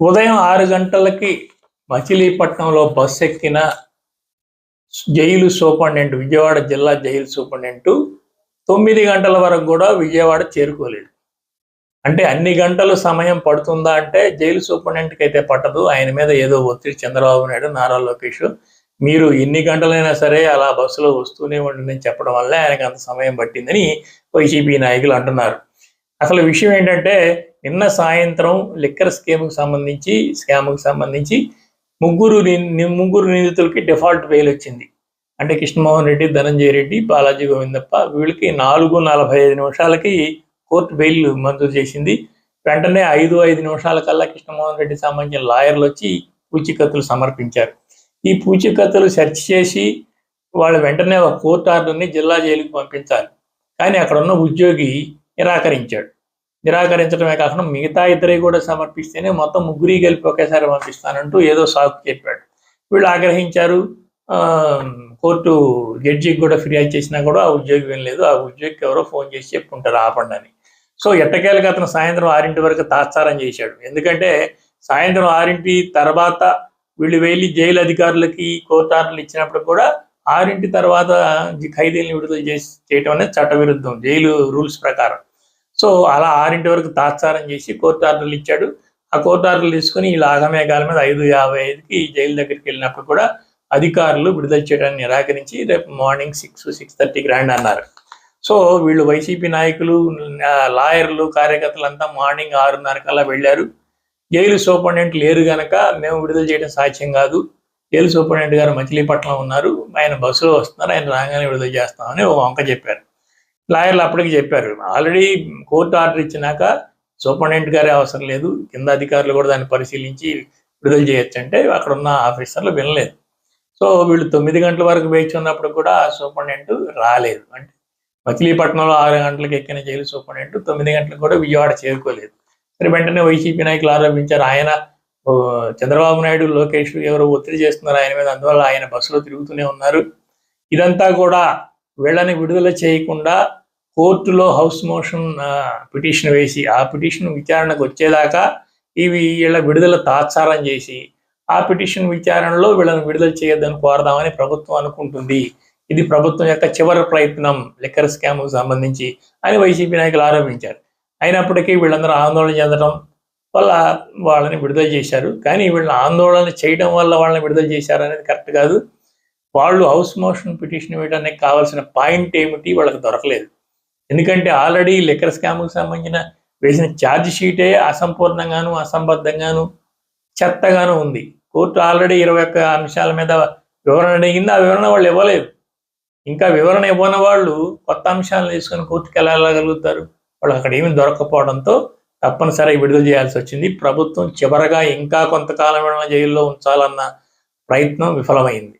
ఉదయం ఆరు గంటలకి మచిలీపట్నంలో బస్సు ఎక్కిన జైలు సూపరింటెండెంట్ విజయవాడ జిల్లా జైలు సూపరింటెండెంట్ తొమ్మిది గంటల వరకు కూడా విజయవాడ చేరుకోలేడు. అంటే అన్ని గంటలు సమయం పడుతుందా అంటే జైలు సూపరింటెండెంట్కి అయితే పట్టదు. ఆయన మీద ఏదో ఒత్తిడి చంద్రబాబు నాయుడు నారా లోకేష్. మీరు ఎన్ని గంటలైనా సరే అలా బస్సులో వస్తూనే ఉండండి అని చెప్పడం వల్ల ఆయనకు అంత సమయం పట్టిందని వైసీపీ నాయకులు అంటున్నారు. అసలు విషయం ఏంటంటే నిన్న సాయంత్రం లిక్కర్ స్కీమ్కి సంబంధించి స్కామ్కి సంబంధించి ముగ్గురు ముగ్గురు నిందితులకి డిఫాల్ట్ బెయిల్ వచ్చింది. అంటే కృష్ణమోహన్ రెడ్డి ధనంజయ రెడ్డి బాలాజీ గోవిందప్ప వీళ్ళకి నాలుగు నలభై ఐదు నిమిషాలకి కోర్టు బెయిల్ మంజూరు చేసింది. వెంటనే ఐదు ఐదు నిమిషాల కల్లా కృష్ణమోహన్ రెడ్డి సంబంధించిన లాయర్లు వచ్చి పూచీకత్తులు సమర్పించారు. ఈ పూచీకత్తులు సెర్చ్ చేసి వాళ్ళు వెంటనే ఒక కోర్టు ఆర్డర్ని జిల్లా జైలుకి పంపించాలి. కానీ అక్కడ ఉన్న ఉద్యోగి నిరాకరించాడు. నిరాకరించడమే కాకుండా మిగతా ఇద్దరి కూడా సమర్పిస్తేనే మొత్తం ముగ్గురి కలిపి ఒకేసారి పంపిస్తానంటూ ఏదో సాకు చెప్పాడు. వీళ్ళు ఆగ్రహించారు. కోర్టు జడ్జికి కూడా ఫిర్యాదు చేసినా కూడా ఆ ఉద్యోగి వినలేదు. ఆ ఉద్యోగికి ఎవరో ఫోన్ చేసి చెప్పుకుంటారు ఆపండి అని. సో ఎట్టకేలకు అతను సాయంత్రం ఆరింటి వరకు తాత్సారం చేశాడు. ఎందుకంటే సాయంత్రం ఆరింటి తర్వాత వీళ్ళు వెళ్ళి జైలు అధికారులకి కోర్టార్లు ఇచ్చినప్పుడు కూడా ఆరింటి తర్వాత ఖైదీలను విడుదల చేసి చేయటం అనేది చట్టవిరుద్ధం. జైలు రూల్స్ ప్రకారం. సో అలా ఆరింటి వరకు తాత్సారం చేసి కోర్టు ఆర్డర్లు ఇచ్చాడు. ఆ కోర్టు ఆర్డర్లు తీసుకుని ఈ కాలం మీద ఐదు యాభై ఐదుకి జైలు దగ్గరికి వెళ్ళినప్పుడు కూడా అధికారులు విడుదల చేయడానికి నిరాకరించి రేపు మార్నింగ్ సిక్స్ సిక్స్ థర్టీకి రండి అన్నారు. సో వీళ్ళు వైసీపీ నాయకులు లాయర్లు కార్యకర్తలు అంతా మార్నింగ్ ఆరున్నర కల్లా వెళ్ళారు. జైలు సూపరింటెండెంట్ లేరు గనక మేము విడుదల చేయడం సాధ్యం కాదు. జైలు సూపరింటెండెంట్ గారు మచిలీపట్నం ఉన్నారు. ఆయన బస్సులో వస్తున్నారు. ఆయన రాగానే విడుదల చేస్తామని ఒక వంక చెప్పారు. లాయర్లు అప్పటికి చెప్పారు. ఆల్రెడీ కోర్టు ఆర్డర్ ఇచ్చినాక సూపరింటెండెంట్ గారే అవసరం లేదు. కింద అధికారులు కూడా దాన్ని పరిశీలించి విడుదల చేయొచ్చు అంటే అక్కడ ఉన్న ఆఫీసర్లు వినలేదు. సో వీళ్ళు తొమ్మిది గంటల వరకు వేచి ఉన్నప్పుడు కూడా సూపరింటెండెంట్ రాలేదు. అంటే మచిలీపట్నంలో ఆరు గంటలకు ఎక్కిన జైలు సూపరింటెండెంట్ తొమ్మిది గంటలకు కూడా విజయవాడ చేరుకోలేదు. సరే వెంటనే వైసీపీ నాయకులు ఆరోపించారు. ఆయన ఓ, చంద్రబాబు నాయుడు లోకేష్ ఎవరో ఒత్తిడి చేస్తున్నారు ఆయన మీద. అందువల్ల ఆయన బస్సులో తిరుగుతూనే ఉన్నారు. ఇదంతా కూడా వీళ్ళని విడుదల చేయకుండా కోర్టులో హౌస్ మోషన్ పిటిషన్ వేసి ఆ పిటిషన్ విచారణకు వచ్చేదాకా ఇవి వీళ్ళ విడుదల తాత్సారం చేసి ఆ పిటిషన్ విచారణలో వీళ్ళని విడుదల చేయొద్దని కోరదామని ప్రభుత్వం అనుకుంటుంది. ఇది ప్రభుత్వం యొక్క చివరి ప్రయత్నం లిక్కర్ స్కామ్కు సంబంధించి అని వైసీపీ నాయకులు ఆరోపించారు. అయినప్పటికీ వీళ్ళందరూ ఆందోళన చెందడం వల్ల వాళ్ళని విడుదల చేశారు. కానీ వీళ్ళని ఆందోళన చేయడం వల్ల వాళ్ళని విడుదల చేశారు అనేది కరెక్ట్ కాదు. వాళ్ళు హౌస్ మోషన్ పిటిషన్ వేయడానికి కావాల్సిన పాయింట్ ఏమిటి? వాళ్ళకి దొరకలేదు. ఎందుకంటే ఆల్రెడీ లిక్కర్ స్కామ్కి సంబంధించిన వేసిన ఛార్జ్ షీటే అసంపూర్ణంగాను అసంబద్ధంగాను చెత్తగాను ఉంది. కోర్టు ఆల్రెడీ ఇరవై ఒక్క అంశాల మీద వివరణ అడిగింది. ఆ వివరణ వాళ్ళు ఇవ్వలేదు. ఇంకా వివరణ ఇవ్వని వాళ్ళు కొత్త అంశాలను తీసుకొని కోర్టుకి వెళ్ళగలుగుతారు. వాళ్ళు అక్కడ ఏమి దొరకకపోవడంతో తప్పనిసరి విడుదల చేయాల్సి వచ్చింది. ప్రభుత్వం చివరగా ఇంకా కొంతకాలం వీళ్ళని జైల్లో ఉంచాలన్న ప్రయత్నం విఫలమైంది.